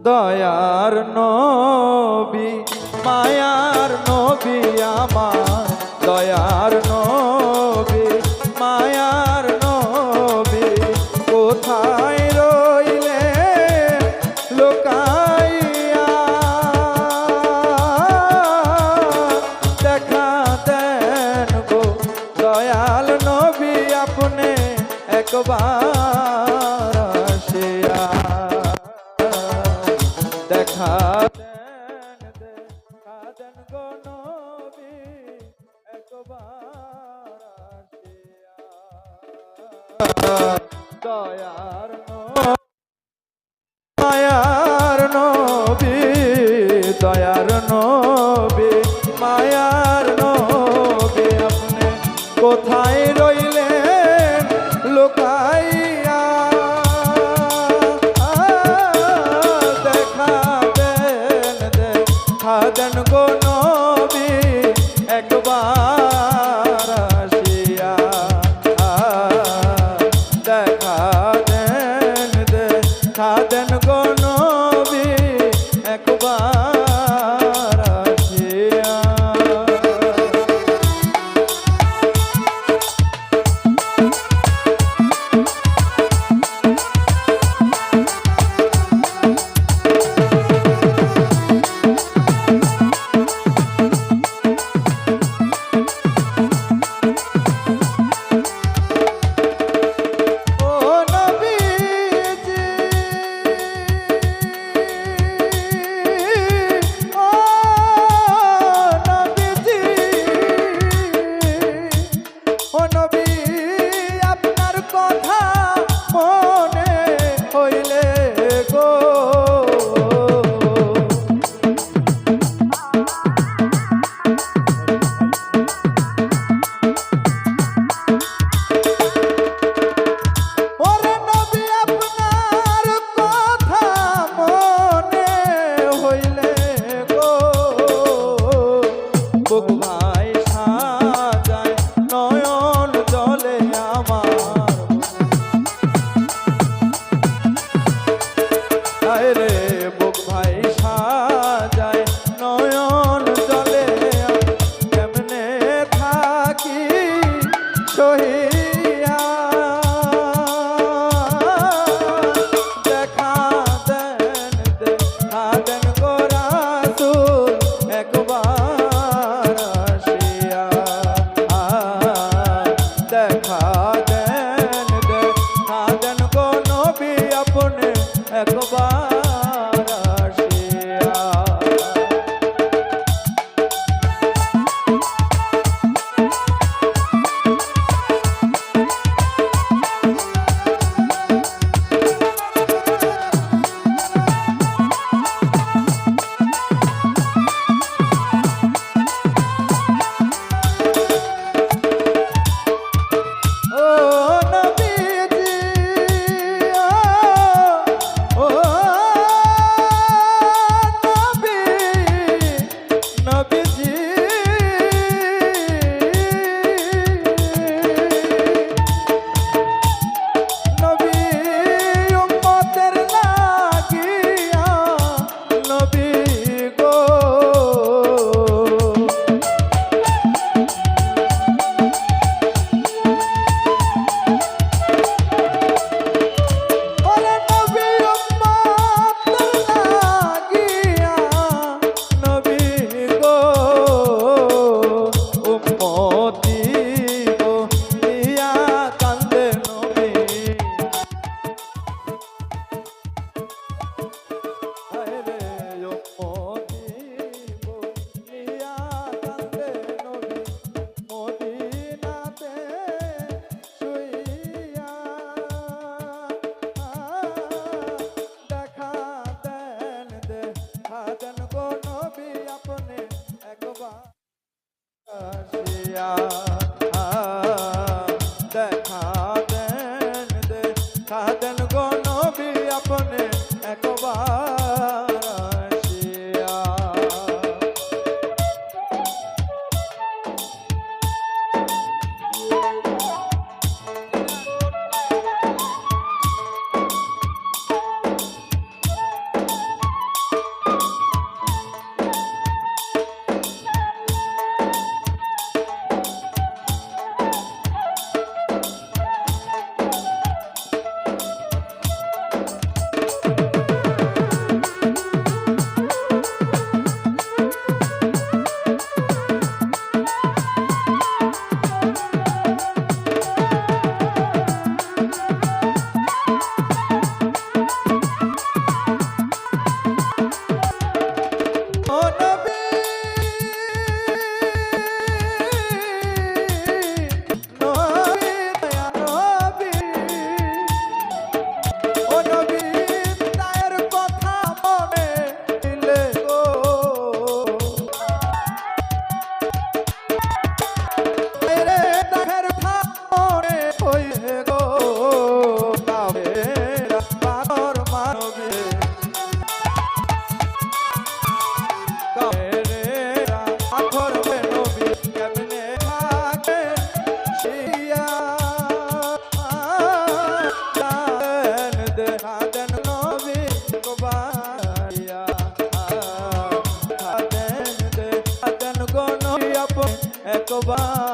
দয়ার নবী মায়ার নবী আমার দয়ার আসেন গো একবার দয়ার মায়ার নবী দয়ার নবী মায়ার নবী আপনি কোথায় জীবনে একবার olhar. একবার